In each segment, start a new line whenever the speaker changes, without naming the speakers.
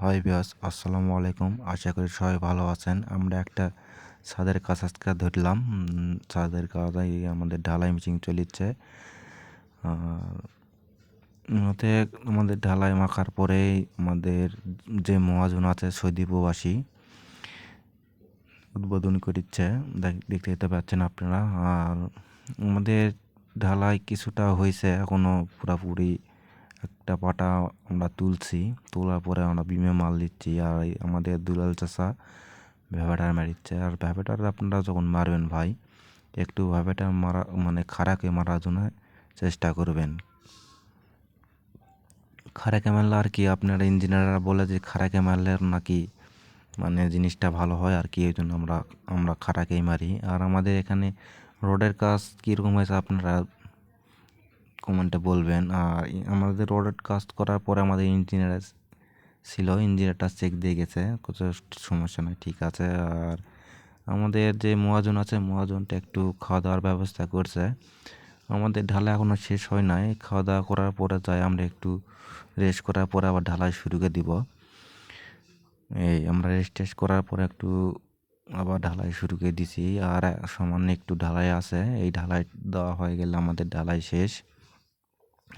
High বিয়াস আসসালামু আলাইকুম। আশা করি সবাই ভালো আছেন। আমরা একটা ছাদের কাজ আজকে ধরলাম। ছাদের কাজে আমাদের ঢালাই মিচিং চলিচ্ছে। ওতে আমাদের ঢালাই মাখার পরে আমাদের যে মহাজন আছে সৌদি প্রবাসী, উদ্বোধন করিচ্ছে। দেখ- দেখতে দেখতে পাচ্ছেন আপনারা। আর আমাদের ঢালাই কিছুটা হয়েছে এখনও পুরাপুরি। একটা পাটা আমরা তুলছি, তোলার পরে আমরা বিমে মাল দিচ্ছি, আর আমাদের দুলাল চাষা ভ্যাবাটার মারিচ্ছে। আর ভ্যাবাটার আপনারা যখন মারবেন ভাই, একটু ভ্যাবাটার মারা মানে খারাকে মারার জন্য চেষ্টা করবেন। খারাকে মারলে আর কি, আপনার ইঞ্জিনিয়াররা বলে যে খারাকে মারলে নাকি মানে জিনিসটা ভালো হয় আর কি, এই জন্য আমরা আমরা খারাকেই মারি। আর আমাদের এখানে রোডের কাজ কীরকম হয়েছে আপনারা কমেন্টে বলবেন, আর আমাদের কাজ করার পরে আমাদের ইঞ্জিনিয়ার ছিল, ইঞ্জিনিয়ারটা চেক দিয়ে গেছে সমস্যা নাই, ঠিক আছে। আর আমাদের যে মহাজন আছে, মহাজনটা একটু খাওয়া দাওয়ার ব্যবস্থা করছে। আমাদের ঢালাই এখনও শেষ হয় নাই খাওয়া দাওয়া করার পরে যাই আমরা একটু রেস্ট করার পরে আবার ঢালাই শুরু করে দিব। এই, আমরা রেস্ট টেস্ট করার পরে একটু আবার ঢালাই শুরু করে দিছি, আর সামান্য একটু ঢালাই আছে, এই ঢালাই দেওয়া হয়ে গেলে আমাদের ঢালাই শেষ।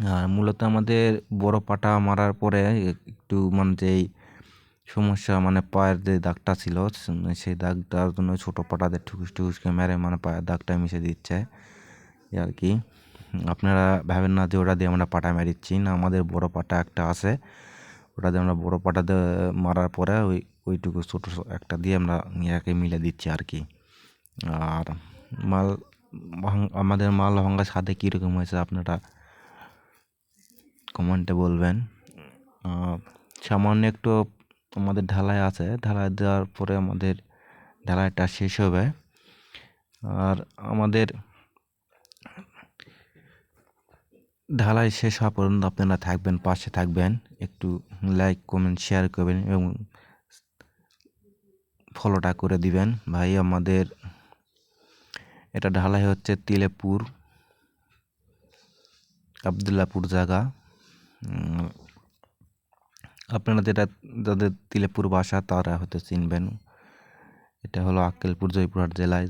আর মূলত আমাদের বড় পাটা মারার পরে একটু মানে যেই সমস্যা মানে পায়ের যে দাগটা ছিল, সেই দাগটার জন্য ছোটো পাটাতে ঠুকুস ঠুকুসকে মেরে মানে পায়ের দাগটা মিশে দিচ্ছে আর কি। আপনারা ভাবেন না যে ওটা দিয়ে আমরা পাটা মেরিচ্ছি না আমাদের বড় পাটা একটা আছে, ওটা দিয়ে আমরা বড় পাটা মারার পরে ওই, ওইটুকু ছোটো একটা দিয়ে আমরা ইয়াকে মিলে দিচ্ছি আর কি। আর মাল আমাদের মাল ভাঙ্গা সাথে কীরকম হয়েছে আপনারা কমেন্টে বলবেন। সামান্য একটু আমাদের ঢালাই আছে। ঢালাই দেওয়ার পরে আমাদের ঢালাইটা শেষ হবে। আর আমাদের ঢালাই শেষ হওয়া পর্যন্ত আপনারা থাকবেন, পাশে থাকবেন। একটু লাইক কমেন্ট শেয়ার করবেন এবং ফলোটা করে দিবেন। ভাই, আমাদের এটা ঢালাই হচ্ছে তিলেপুর, আবদুল্লাপুর জায়গা। আপনারা যেটা যাদের তিলেপুর বাসা, তারা হয়তো চিনবেন। এটা হলো আক্কেলপুর, জয়পুরহাট জেলায়।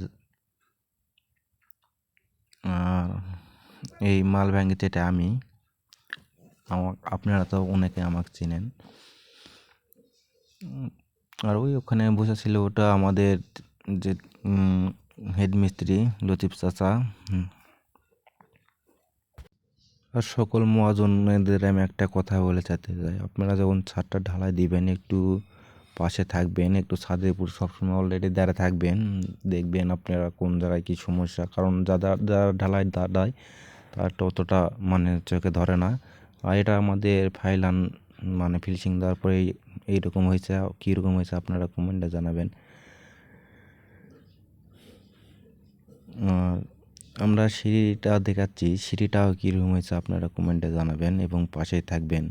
আর এই মাল ভ্যাঙ্গিতে এটা আমি। আমার, আপনারা তো অনেকে আমাকে চিনেন। আর ওই ওখানে বসেছিল ওটা আমাদের যে হেডমিস্ত্রি লতিফ চাচা। আর সকল মহাজনদের আমি একটা কথা বলে যেতে চাই। আপনারা যখন ছাদটা ঢালাই দিবেন, একটু পাশে থাকবেন, একটু ছাদের উপর সবসময় অলরেডি দাঁড়িয়ে থাকবেন, দেখবেন আপনারা কোন জায়গায় কী সমস্যা। কারণ যারা যারা ঢালাই দাঁড়ায় তার তো অতটা মানে চোখে ধরে না। আর এটা আমাদের ফাইলান মানে ফিনিশিং দেওয়ার পরে এই- এইরকম হয়েছে। কীরকম হয়েছে আপনারা কমেন্টে জানাবেন। আমরা সিঁড়িটা দেখাচ্ছি। সিঁড়িটাও কীরকম হয়েছে আপনারা কমেন্টে জানাবেন এবং পাশে থাকবেন।